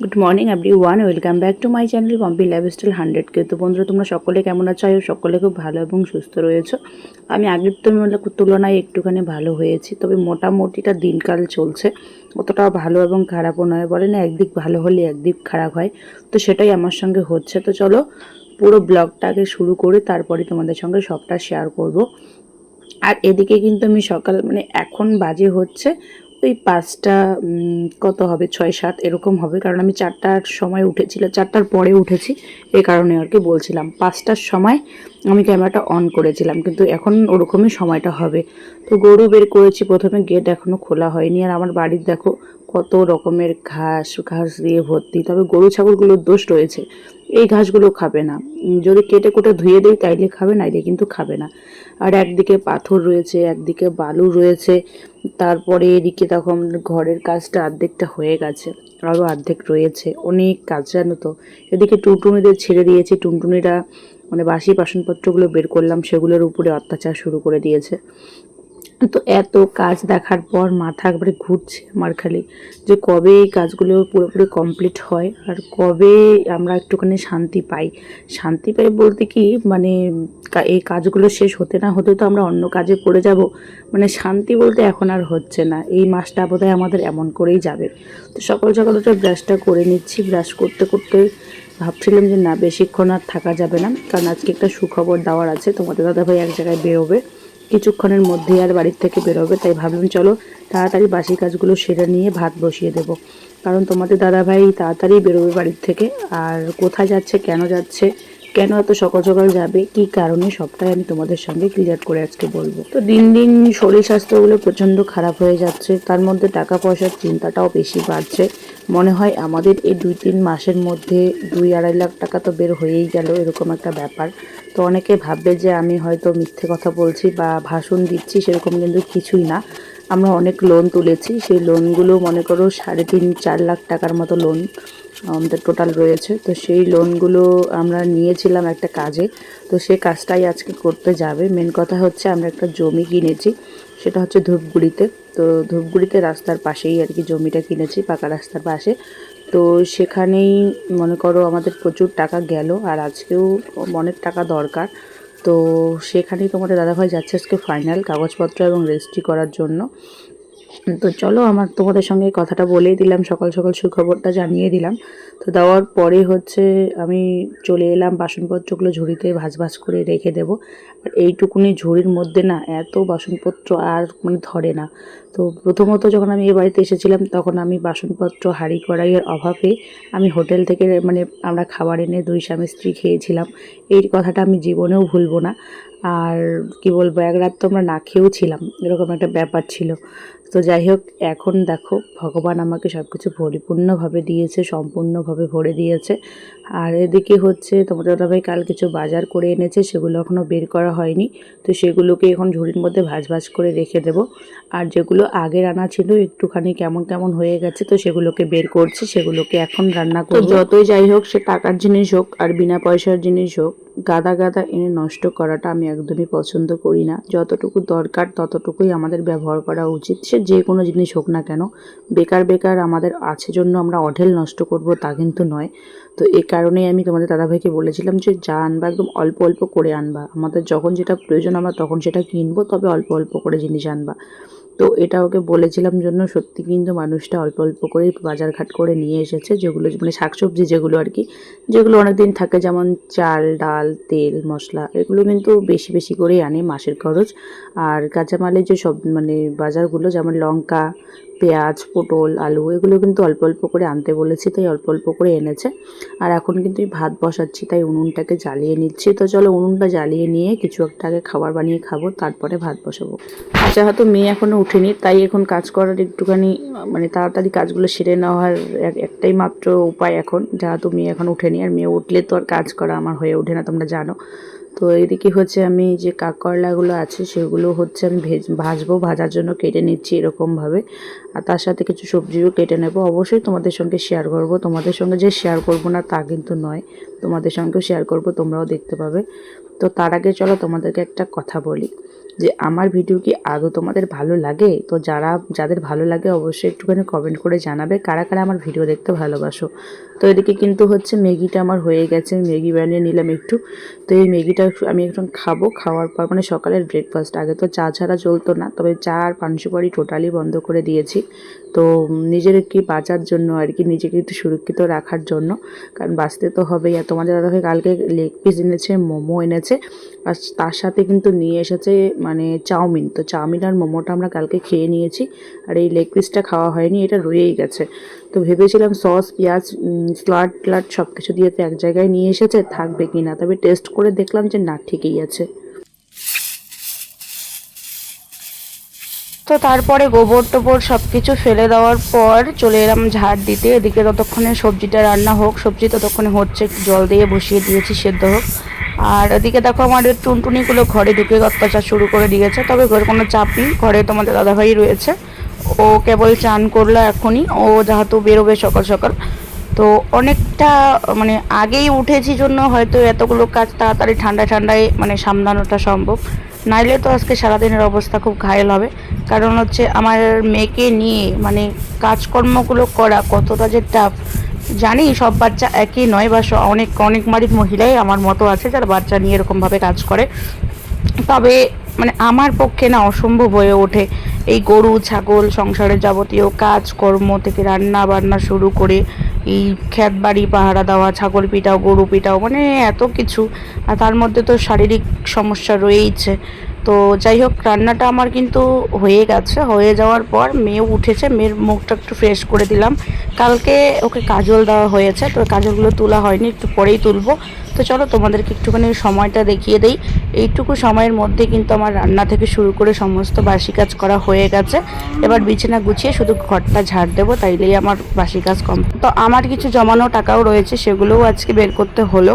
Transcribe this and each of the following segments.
Good morning everyone welcome back to my channel Pompi lifestyle hundred K তো বন্ধুরা, তোমরা সকলে কেমন আছো? আয়ো সকলে খুব ভালো এবং সুস্থ রয়েছো। আমি আগের তুলনায় একটুখানি ভালো হয়েছি, তবে মোটামুটিটা দিনকাল চলছে। অতটা ভালো এবং খারাপও নয়, বলে না একদিক ভালো হলে একদিক খারাপ হয়। তো সেটাই আমার সঙ্গে হচ্ছে। তো চলো, পুরো ব্লগটাকে শুরু করে তারপরে তোমাদের সঙ্গে সবটা শেয়ার করব। আর এদিকে কিন্তু আমি সকাল মানে এখন বাজে হচ্ছে ওই পাঁচটা কত হবে? ছয়, সাত, এরকম হবে। কারণ আমি চারটার সময় উঠেছিলাম, চারটার পরে উঠেছি, এ কারণে আর কি বলছিলাম। পাঁচটার সময় আমি ক্যামেরাটা অন করেছিলাম, কিন্তু এখন ওরকমই সময়টা হবে। তো গরু বের করেছি, প্রথমে গেট এখনও খোলা হয়নি। আর আমার বাড়ির দেখো কত রকমের ঘাস ঘাস দিয়ে ভর্তি। তবে গরু, ছাগলগুলোর দোষ রয়েছে। এই ঘাসগুলো খাবে না। যদি কেটে কুটে ধুয়ে দিই, তাইলে খাবে, নাইলে কিন্তু খাবে না। আর একদিকে পাথর রয়েছে, একদিকে বালু রয়েছে। তারপরে এদিকে তখন ঘরের কাজটা অর্ধেকটা হয়ে গেছে আরও অর্ধেক রয়েছে। অনেক কাজ, জানো তো? এদিকে টুনটুনিদের ছেড়ে দিয়েছি। টুনটুনিরা মানে বাসি বাসনপত্রগুলো বের করলাম, সেগুলোর উপরে অত্যাচার শুরু করে দিয়েছে। তো এত কাজ দেখার পর মাথা একবারে ঘুরছে আমার খালি যে কবে এই কাজগুলো পুরোপুরি কমপ্লিট হয় আর কবে আমরা একটুখানি শান্তি পাই। শান্তি পাই বলতে কি মানে এই কাজগুলো শেষ হতে না হতে তো আমরা অন্য কাজে পড়ে যাব। মানে শান্তি বলতে এখন আর হচ্ছে না। এই মাসটা বোধহয় আমাদের এমন করেই যাবে। তো সকাল সকাল ওটা ব্রাশটা করে নিচ্ছি। ব্রাশ করতে করতে ভাবছিলাম যে না, বেশিক্ষণ আর থাকা যাবে না। কারণ আজকে একটা সুখবর দেওয়ার আছে। তোমাদের দাদাভাই এক জায়গায় বেরোবে। কিছুক্ষণের মধ্যে আর বাড়ির থেকে বেরোবে, তাই ভাবলাম চলো তাড়াতাড়ি বাসি কাজগুলো সেরে নিয়ে ভাত বসিয়ে দেব। কারণ তোমাদের দাদাভাই তাড়াতাড়ি বেরোবে বাড়ির থেকে, আর কোথায় যাচ্ছে, কেন যাচ্ছে কেন এত সকাল সকাল যাবে? কি কারণে? সবটাই আমি তোমাদের সঙ্গে ক্লিয়ার করে আজকে বলব। তো দিন দিন শরীর স্বাস্থ্যগুলো প্রচণ্ড খারাপ হয়ে যাচ্ছে। তার মধ্যে টাকা পয়সার চিন্তাটাও বেশি বাড়ছে। মনে হয় আমাদের এই দুই তিন মাসের মধ্যে দুই আড়াই লাখ টাকা তো বের হয়েই গেল, এরকম একটা ব্যাপার। তো অনেকে ভাববে যে আমি হয়তো মিথ্যে কথা বলছি বা ভাষণ দিচ্ছি, সেরকম কিন্তু কিছুই না। আমরা অনেক লোন তুলেছি। সেই লোনগুলো মনে করো সাড়ে তিন, চার লাখ টাকার মতো লোন আমাদের টোটাল রয়েছে। তো সেই লোনগুলো আমরা নিয়েছিলাম একটা কাজে। তো সেই কাজটাই আজকে করতে যাবে। মেন কথা হচ্ছে আমরা একটা জমি কিনেছি। সেটা হচ্ছে ধূপগুড়িতে। তো ধূপগুড়িতে রাস্তার পাশেই আর কি জমিটা কিনেছি, পাকা রাস্তার পাশে। তো সেখানেই মনে করো আমাদের প্রচুর টাকা গেল। আর আজকেও অনেক টাকা দরকার। তো সেখানেই তোমাদের দাদাভাই যাচ্ছে আজকে ফাইনাল কাগজপত্র এবং রেজিস্ট্রি করার জন্য। তো চলো, আমার তোমাদের সঙ্গে কথাটা বলেই দিলাম, সকাল সকাল সুখবরটা জানিয়ে দিলাম। তো দেওয়ার পরে হচ্ছে আমি চলে এলাম, বাসনপত্রগুলো ঝুড়িতে ভাজ ভাজ করে রেখে দেবো। আর এইটুকুনি ঝুড়ির মধ্যে না এত বাসনপত্র আর মানে ধরে না। তো প্রথমত যখন আমি এ বাড়িতে এসেছিলাম, তখন আমি বাসনপত্র, হাঁড়ি কড়াইয়ের অভাবে আমি হোটেল থেকে মানে আমরা খাবার এনে দুই স্বামী স্ত্রী খেয়েছিলাম। এই কথাটা আমি জীবনেও ভুলবো না। আর কি বলব, এক রাত তো আমরা না খেয়েও ছিলাম, এরকম একটা ব্যাপার ছিল। তো যাই হোক এখন দেখো ভগবান আমাকে সব কিছু পরিপূর্ণভাবে দিয়েছে সম্পূর্ণভাবে ভরে দিয়েছে। আর এদিকে হচ্ছে তোমাদের দাদাভাই কাল কিছু বাজার করে এনেছে সেগুলো এখনও বের করা হয়নি। তো সেগুলোকে এখন ঝুড়ির মধ্যে ভাজ ভাজ করে রেখে দেবো। আর যেগুলো আগের আনা ছিল একটুখানি কেমন কেমন হয়ে গেছে তো সেগুলোকে বের করছি সেগুলোকে এখন রান্না করব। যতই যাই হোক সে টাকার জিনিস হোক আর বিনা পয়সার জিনিস হোক গাদা গাদা এনে নষ্ট করাটা আমি একদমই পছন্দ করি না। যতটুকু দরকার ততটুকুই আমাদের ব্যবহার করা উচিত। সে যে কোনো জিনিস হোক না কেন, বেকার বেকার আমাদের আছে জন্য আমরা অঢেল নষ্ট করব তা কিন্তু নয়। তো এ কারণেই আমি তোমাদের দাদাভাইকে বলেছিলাম যে, যা আনবা একদম অল্প অল্প করে আনবা। আমাদের যখন যেটা প্রয়োজন আমরা তখন সেটা কিনবো, তবে অল্প অল্প করে জিনিস আনবা। তো এটা ওকে বলেছিলাম জন্য সত্যি কিন্তু মানুষটা অল্প অল্প করে বাজারঘাট করে নিয়ে এসেছে। যেগুলো মানে শাকসবজি যেগুলো আর কি, যেগুলো অনেক দিন থাকে, যেমন চাল, ডাল, তেল, মশলা, এগুলো কিন্তু বেশি বেশি করেই আনে মাসের খরচ। আর কাঁচামালের যে সব মানে বাজারগুলো, যেমন লঙ্কা পেঁয়াজ, পটল, আলু, এগুলো কিন্তু অল্প অল্প করে আনতে বলেছি, তাই অল্প অল্প করে এনেছে। আর এখন কিন্তু ভাত বসাচ্ছি, তাই উনুনটাকে জ্বালিয়ে নিচ্ছি। তো চলো উনুনটা জ্বালিয়ে নিয়ে কিছু একটা আগে খাবার বানিয়ে খাব, তারপরে ভাত বসাবো। আচ্ছা হয়তো মেয়ে এখনও উঠেনি, তাই এখন কাজ করার একটুখানি মানে তাড়াতাড়ি কাজগুলো সেরে নেওয়ার এক- একটাই মাত্র উপায় এখন। যেহেতু মেয়ে এখন উঠেনি, আর মেয়ে উঠলে তো আর কাজ করা আমার হয়ে ওঠে না, তোমরা জানো। তো এদিকে হচ্ছে আমি যে কাকরলাগুলো আছে, সেগুলো হচ্ছে আমি ভেজ, ভাজবো, ভাজার জন্য কেটে নিচ্ছি এরকমভাবে। আর তার সাথে কিছু সবজিও কেটে নেব। অবশ্যই তোমাদের সঙ্গে শেয়ার করব। তোমাদের সঙ্গে যে শেয়ার করব না তা কিন্তু নয়। তোমাদের সঙ্গেও শেয়ার করব, তোমরাও দেখতে পাবে। তো তার আগে চলো তোমাদেরকে একটা কথা বলি, যে আমার ভিডিও কি আদৌ তোমাদের ভালো লাগে? তো যারা, যাদের ভালো লাগে অবশ্যই একটুখানি কমেন্ট করে জানাবে, কারা কারা আমার ভিডিও দেখতে ভালোবাসো? তো এদিকে কিন্তু হচ্ছে ম্যাগিটা আমার হয়ে গেছে, ম্যাগি বানিয়ে নিলাম একটু। তো এই ম্যাগিটা আমি এখন খাব, খাওয়ার পর মানে সকালের ব্রেকফাস্ট আগে তো চা ছাড়া চলতো না, তবে চা আর পানসুপারি টোটালি বন্ধ করে দিয়েছি। তো নিজের কি বাঁচার জন্য আর কি, নিজেকে একটু সুরক্ষিত রাখার জন্য। কারণ বাঁচতে তো হবেই। আর তোমাদের দাদাভাই কালকে লেগ পিস এনেছে, মোমো এনেছে। আর তার সাথে কিন্তু নিয়ে এসেছে মানে চাউমিন। তো চাউমিন আর মোমোটা আমরা কালকে খেয়ে নিয়েছি। আর এই লেগ পিসটা খাওয়া হয়নি, এটা রয়েই গেছে। তো ভেবেছিলাম সস পেঁয়াজ স্লাড ট্লাড সব কিছু দিয়ে তো এক জায়গায় নিয়ে এসেছে, থাকবে কি না? তবে টেস্ট করে দেখলাম যে না, ঠিকই আছে। তো তারপরে গোবর টোবর সব কিছু ফেলে দেওয়ার পর চলে এলাম ঝাড় দিতে। এদিকে ততক্ষণে সবজিটা রান্না হোক, সবজি ততক্ষণে হচ্ছে, জল দিয়ে বসিয়ে দিয়েছি, সেদ্ধ হোক। আর এদিকে দেখো আমাদের টুনটুনিগুলো ঘরে ঢুকে অত্যাচার শুরু করে দিয়েছে, তবে ঘরে কোনো চাপ নেই। ঘরে তোমাদের দাদাভাই রয়েছে। ও কেবল চান করল এখনই। ও যেহেতু বেরোবে সকাল সকাল। তো অনেকটা মানে আগেই উঠেছি জন্য হয়তো এতগুলো কাজ তাড়াতাড়ি ঠান্ডা ঠান্ডায় মানে সামলানোটা সম্ভব। নাইলে তো আজকে সারাদিনের অবস্থা খুব ঘায়েল হবে। কারণ হচ্ছে আমার মেয়েকে নিয়ে মানে কাজকর্মগুলো করা কতটা যে টাফ জানি, সব বাচ্চা একই, নয় বা অনেক অনেক বাড়ির মহিলাই আমার মতো আছে যারা বাচ্চা নিয়ে এরকমভাবে কাজ করে। তবে মানে আমার পক্ষে না অসম্ভব হয়ে ওঠে এই গরু, ছাগল সংসারের যাবতীয় কাজকর্ম থেকে রান্না বান্না শুরু করে, এই ক্ষেত বাড়ি পাহারা দেওয়া, ছাগল পিটাও, গরু পিটাও মানে এত কিছু। আর তার মধ্যে তো শারীরিক সমস্যা রয়েইছে। তো যাই হোক, রান্নাটা আমার কিন্তু হয়ে গেছে। হয়ে যাওয়ার পর মেয়ে উঠেছে, মেয়ের মুখটা একটু ফ্রেশ করে দিলাম। কালকে ওকে কাজল দেওয়া হয়েছে, তো কাজলগুলো তোলা হয়নি, একটু পরেই তুলবো। তো চলো তোমাদেরকে একটুখানি সময়টা দেখিয়ে দেই। এইটুকু সময়ের মধ্যে কিন্তু আমার রান্না থেকে শুরু করে সমস্ত বাসি কাজ করা হয়ে গেছে। এবার বিছানা গুছিয়ে শুধু ঘরটা ঝাড় দেবো, তাইলেই আমার বাসি কাজ কম তো আমার কিছু জমানো টাকাও রয়েছে, সেগুলোও আজকে বের করতে হলো।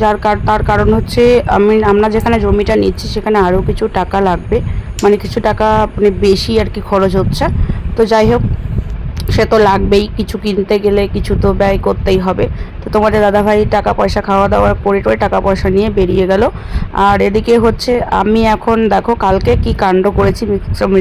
যার তার কারণ হচ্ছে আমি, আমরা যেখানে জমিটা নিচ্ছি, সেখানে আরও কিছু টাকা লাগবে। মানে কিছু টাকা মানে বেশি আর কি খরচ হচ্ছে। তো যাই হোক সে তো লাগবেই, কিছু কিনতে গেলে কিছু তো ব্যয় করতেই হবে। তো তোমাদের দাদাভাই টাকা পয়সা খাওয়া দাওয়া করে টোরে টাকা পয়সা নিয়ে বেরিয়ে গেল। আর এদিকে হচ্ছে, আমি এখন দেখো কালকে কি কাণ্ড করেছি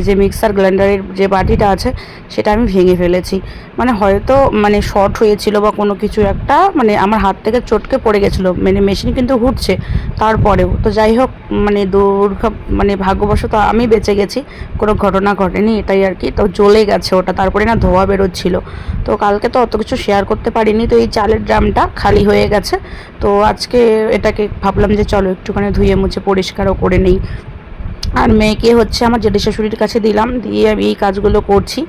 যে মিক্সার গ্রাইন্ডারের যে বাটিটা আছে, সেটা আমি ভেঙে ফেলেছি। মানে হয়তো মানে শর্ট হয়েছিল বা কোনো কিছু একটা মানে আমার হাত থেকে চটকে পড়ে গেছিল মানে মেশিন কিন্তু ঘুরছে তারপরেও। তো যাই হোক মানে দুর্ঘ মানে ভাগ্যবশত আমি বেঁচে গেছি, কোনো ঘটনা ঘটেনি, এটাই আর কি। তো জ্বলে গেছে ওটা, তারপরে না ধোয়া বেরোচ্ছিল। তো কালকে তো অত কিছু শেয়ার করতে পারিনি, তো এই চালের ড্রামটা খালি হয়ে গেছে। তো আজকে এটাকে ভাবলাম যে চলো একটুখানি ধুয়ে মুছে পরিষ্কারও করে নেই। আর মেয়েকে হচ্ছে আমার জেঠি শাশুড়ির কাছে দিলাম, দিয়ে আমি এই কাজগুলো করছি।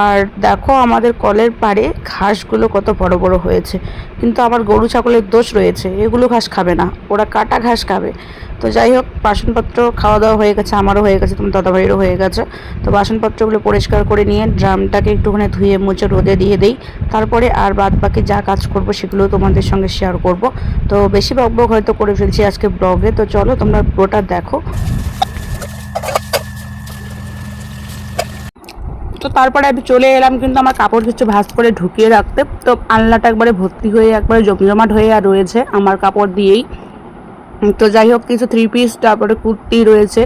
আর দেখো আমাদের কলের পাড়ে ঘাসগুলো কত বড় বড় হয়েছে। কিন্তু আমার গরু ছাগলের দোষ রয়েছে, এগুলো ঘাস খাবে না, ওরা কাটা ঘাস খাবে। তো যাই হোক, বাসনপত্র খাওয়া দাওয়া হয়ে গেছে, আমারও হয়ে গেছে, তোমার দাদাভাইয়েরও হয়ে গেছে। তো বাসনপত্রগুলো পরিষ্কার করে নিয়ে ড্রামটাকে একটুখানি ধুয়ে মুছে রোদে দিয়ে দিই। তারপরে আর বাদ বাকি যা কাজ করব সেগুলো তোমাদের সঙ্গে শেয়ার করব। তো বেশি বক বক হয়তো করে ফেলছি আজকে ব্লগে তো চলো তোমরা পুরোটা দেখো। তো তারপরে আমি চলে এলাম, কিন্তু আমার কাপড় কিছু ভাঁজ করে ঢুকিয়ে রাখতে। তো আলনাটা একবারে ভর্তি হয়ে, একবারে জমজমাট হয়ে আর রয়েছে আমার কাপড় দিয়েই। তো যাই হোক, কিছু থ্রি পিস তারপরে কুর্তি রয়েছে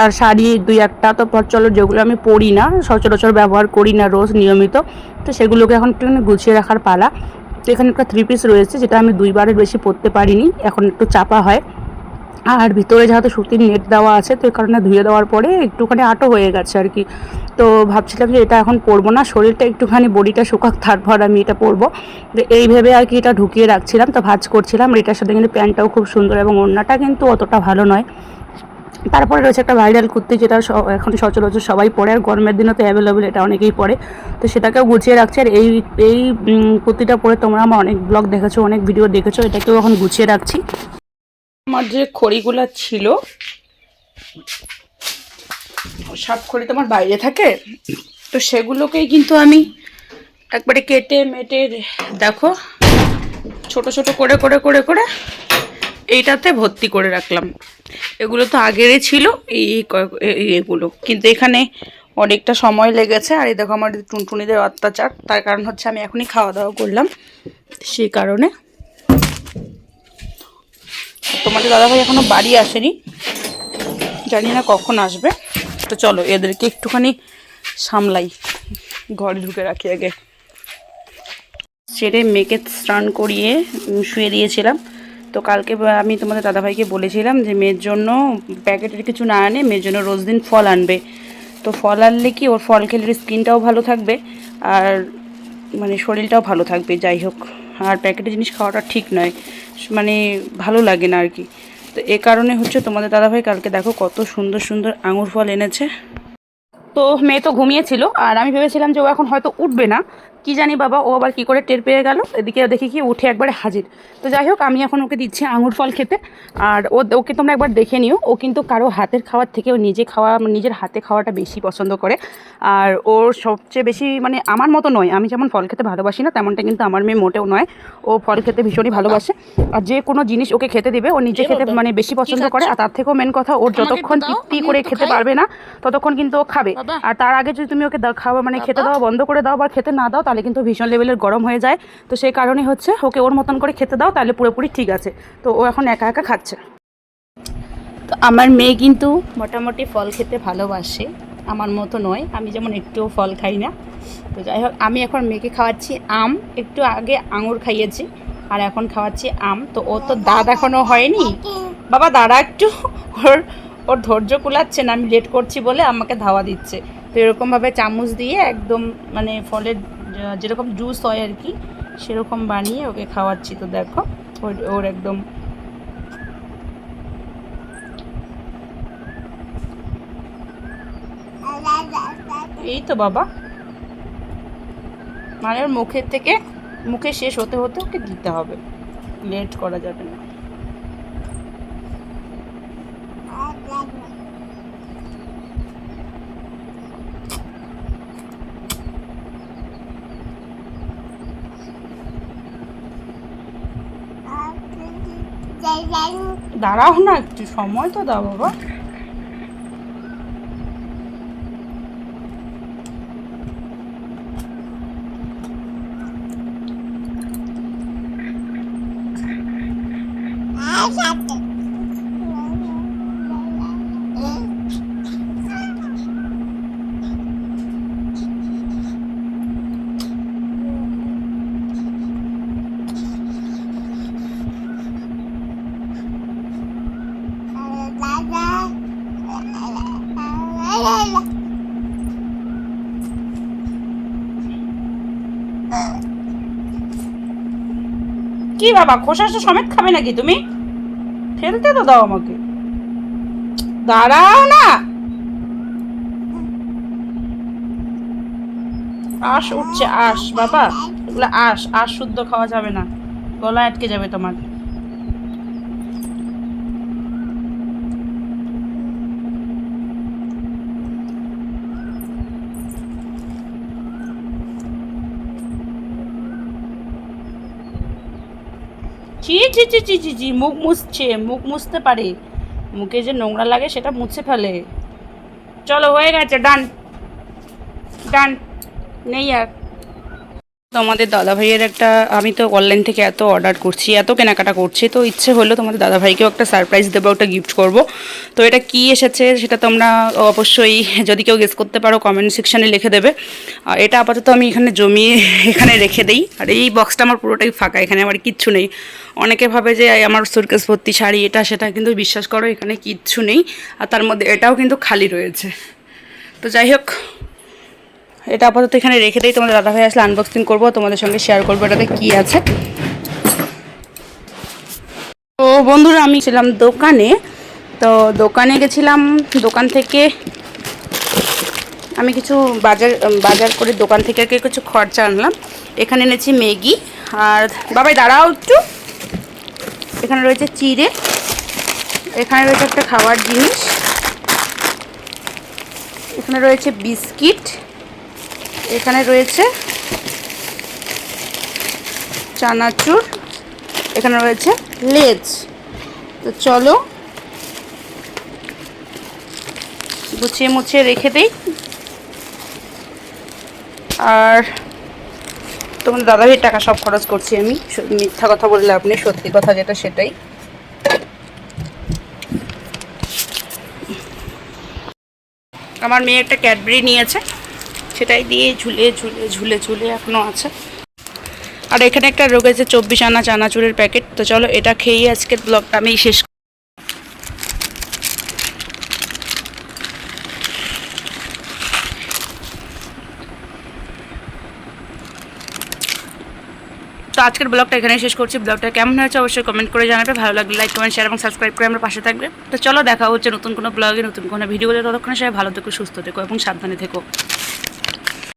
আর শাড়ি দুই একটা। তো চলো যেগুলো আমি পরি না, সচরাচর ব্যবহার করি না রোজ নিয়মিত। তো সেগুলোকে এখন একটু গুছিয়ে রাখার পালা। তো এখানে একটা থ্রি পিস রয়েছে, যেটা আমি দুইবারের বেশি পরতে পারিনি, এখন একটু চাপা হয়। আর ভিতরে যেহেতু সুতির নেট দেওয়া আছে, তো এই কারণে ধুয়ে দেওয়ার পরে একটুখানি আটো হয়ে গেছে আর কি। তো ভাবছিলাম যে এটা এখন পরবো না, শরীরটা একটুখানি বডিটা শুকাক, তারপর আমি এটা পরবো। তো এই ভেবে আর কি এটা ঢুকিয়ে রাখছিলাম, তো ভাজ করছিলাম। এটার সাথে কিন্তু প্যান্টটাও খুব সুন্দর এবং ওড়নাটা কিন্তু অতটা ভালো নয়। তারপরে রয়েছে একটা ভাইরাল কুর্তি যেটা এখন সচরাচর সবাই পরে, আর গরমের দিনও তো অ্যাভেলেবেল এটা অনেকেই পরে। তো সেটাকেও গুছিয়ে রাখছে, আর এই এই কুর্তিটা পরে তোমরা আমার অনেক ব্লগ দেখেছ, অনেক ভিডিও দেখেছ, এটাকেও এখন গুছিয়ে রাখছি। আমার যে খড়িগুলো ছিল, সব খড়ি তো আমার বাইরে থাকে, তো সেগুলোকেই কিন্তু আমি একবারে কেটে মেটে দেখো, ছোট ছোট করে করে করে করে এইটাতে ভর্তি করে রাখলাম। এগুলো তো আগেরই ছিল, এই এগুলো। কিন্তু এখানে অনেকটা সময় লেগেছে, আর এই দেখো আমার টুনটুনিদের অত্যাচার, তার কারণ হচ্ছে আমি এখনই খাওয়া দাওয়া করলাম, সেই কারণে তোমাদের দাদাভাই এখনও বাড়ি আসেনি। জানি না কখন আসবে। তো চলো, এদেরকে একটুখানি সামলাই। ঘরে ঢুকে রাখি আগে। সেরে মেয়েকে স্নান করিয়ে শুয়ে দিয়েছিলাম। তো কালকে আমি তোমাদের দাদাভাইকে বলেছিলাম যে মেয়ের জন্য প্যাকেটের কিছু না আনে, মেয়ের জন্য রোজ দিন ফল আনবে। তো ফল আনলে কি ওর ফল খেলে স্কিনটাও ভালো থাকবে আর মানে শরীরটাও ভালো থাকবে, যাই হোক। আর প্যাকেটের জিনিস খাওয়াটা ঠিক নয়। মানে ভালো লাগে না আর কি। তো এ কারণে হচ্ছে তোমাদের দাদাভাই কালকে দেখো কত সুন্দর সুন্দর আঙুর ফল এনেছে। তো মেয়ে তো ঘুমিয়েছিল, আর আমি ভেবেছিলাম যে ও এখন হয়তো উঠবে না। কি জানি বাবা ও আবার কি করে টের পেয়ে গেল। এদিকে দেখি কি উঠে একবারে হাজির। তো যাই হোক আমি এখন ওকে দিচ্ছি আঙুর ফল খেতে। আর ও ওকে তোমরা একবার দেখে নিও। ও কিন্তু কারও হাতের খাওয়ার থেকে ও নিজে খাওয়া নিজের হাতে খাওয়াটা বেশি পছন্দ করে। আর ওর সবচেয়ে বেশি মানে আমার মতো নয়। আমি যেমন ফল খেতে ভালোবাসি না তেমনটা কিন্তু আমার মেয়ে মোটেও নয়। ও ফল খেতে ভীষণই ভালোবাসে। আর যে কোনো জিনিস ওকে খেতে দিবে ও নিজে খেতে মানে বেশি পছন্দ করে। আর তার থেকেও মেন কথা ওর যতক্ষণ তৃপ্তি করে খেতে পারবে না ততক্ষণ কিন্তু ও খাবে। আর তার আগে যদি তুমি ওকে খাওয়া মানে খেতে দাও বন্ধ করে দাও বা খেতে না দাও তাহলে কিন্তু ভীষণ লেভেলের গরম হয়ে যায়। তো সেই কারণে হচ্ছে ওকে ওর মতন করে খেতে দাও, তাহলে পুরোপুরি ঠিক আছে। তো ও এখন একা একা খাচ্ছে। তো আমার মেয়ে কিন্তু মোটামুটি ফল খেতে ভালোবাসে, আমার মতো নয়। আমি যেমন একটুও ফল খাই না। তো যাই হোক, আমি এখন মেয়েকে খাওয়াচ্ছি আম। একটু আগে আঙুর খাইয়েছি, আর এখন খাওয়াচ্ছি আম। তো ও তো দাঁত এখনও হয়নি। বাবা, দাঁড়া একটু। ওর ওর ধৈর্য কুলাচ্ছে না, আমি লেট করছি বলে আমাকে ধাওয়া দিচ্ছে। তো এরকমভাবে চামচ দিয়ে একদম মানে ফলের যেরকম জুস হয় আর কি, সেরকম বানিয়ে ওকে খাওয়াচ্ছি তো দেখো, ওর একদম। এই তো বাবা। মানে ওর মুখের থেকে, মুখে শেষ হতে হতে ওকে দিতে হবে। লেট করা যাবে না। দাঁড়াও না একটু সময় তো দাও বাবা। কি বাবা সমেত খাবে নাকি তুমি? ফেলতে তো দাও আমাকে। দাঁড়াও না। আশ উঠছে, আশ, বাবা। এগুলো আশ আশ শুদ্ধ খাওয়া যাবে না। গলা আটকে যাবে তোমার। চি চি চি চি চি মুখ মুছছে, মুখ মুছতে পারে। মুখে যে নোংরা লাগে সেটা মুছে ফেলে। চলো হয়ে গেছে ডান ডান নেই আর। তোমাদের দাদা ভাইয়ের একটা, আমি তো অনলাইন থেকে এত অর্ডার করছি, এত কেনাকাটা করছি, তো ইচ্ছে হলো তোমাদের দাদা ভাইকেও একটা সারপ্রাইজ দেবো, একটা গিফট করব। তো এটা কি এসেছে সেটা তোমরা অবশ্যই যদি কেউ গেস করতে পারো কমেন্ট সেকশানে লিখে দেবে। এটা আপাতত আমি এখানে জমিয়ে, এখানে রেখে দিই। আর এই বক্সটা আমার পুরোটাই ফাঁকা, এখানে আমার কিচ্ছু নেই। অনেকে ভাবে যে আমার সুরকেস ভর্তি শাড়ি, এটা সেটা, কিন্তু বিশ্বাস করো এখানে কিচ্ছু নেই। আর তার মধ্যে এটাও কিন্তু খালি রয়েছে। তো যাই হোক এটা আপাতত এখানে রেখে দিই। তোমাদের দাদাভাই আসলে আনবক্সিং করব, তোমাদের সঙ্গে শেয়ার করব এটাতে কী আছে। তো বন্ধুরা, আমি ছিলাম দোকানে। তো দোকানে গেছিলাম, দোকান থেকে আমি কিছু বাজার বাজার করে দোকান থেকে কিছু খরচা আনলাম। এখানে এনেছি ম্যাগি। আর বাবাই, দাঁড়াও একটু। এখানে রয়েছে চিড়ে। এখানে রয়েছে একটা খাওয়ার জিনিস। এখানে রয়েছে বিস্কিট। এখানে রয়েছে চানাচুর, এখানে রয়েছে লেজ। তো চলো গুছিয়ে মুছিয়ে রেখে দিই। আর তোমার দাদাভাইয়ের টাকা সব খরচ করছি আমি মিথ্যা কথা বললে আপনি সত্যি কথা যেটা সেটাই। আমার মেয়ে একটা ক্যাডবেরি নিয়েছে। সেটাই দিয়ে ঝুলে ঝুলে ঝুলে ঝুলে এখনও আছে। আর এখানে একটা রয়েছে চব্বিশ আনা চানাচুরের প্যাকেট। তো চলো এটা খেয়েই আজকের ব্লগটা আমি শেষ তো আজকের ব্লগটা এখানে শেষ করছি। ব্লগটা কেমন হয়েছে অবশ্যই কমেন্ট করে জানাবে। ভালো লাগলে লাইক কমেন্ট শেয়ার এবং সাবস্ক্রাইব করে আমরা পাশে থাকবে। তো চলো দেখা হচ্ছে নতুন কোনো ব্লগে নতুন কোনো ভিডিওতে ততক্ষণে সবাই ভালো থেকো, সুস্থ থেকো এবং সাবধানে থেকো।